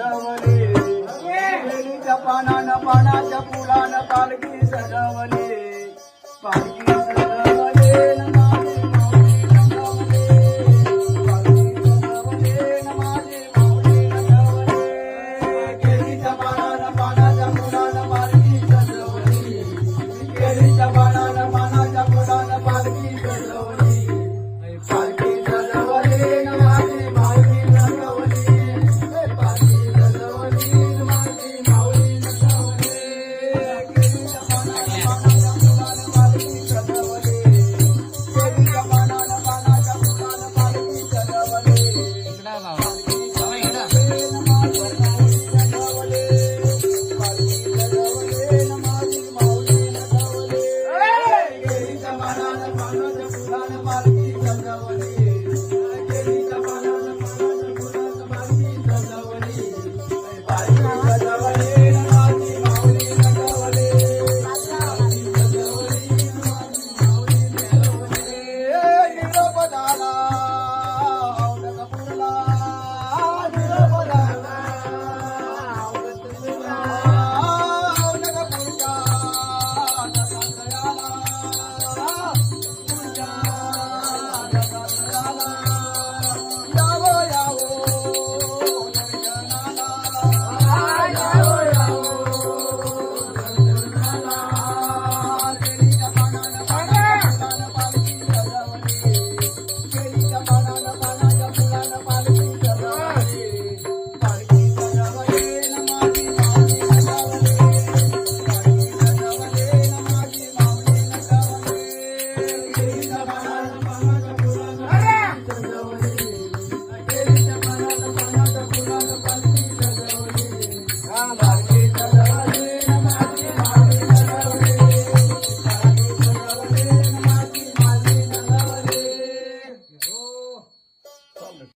सजवली. पानान पानाच्या फुलान पालखी सजवली. పార్టీ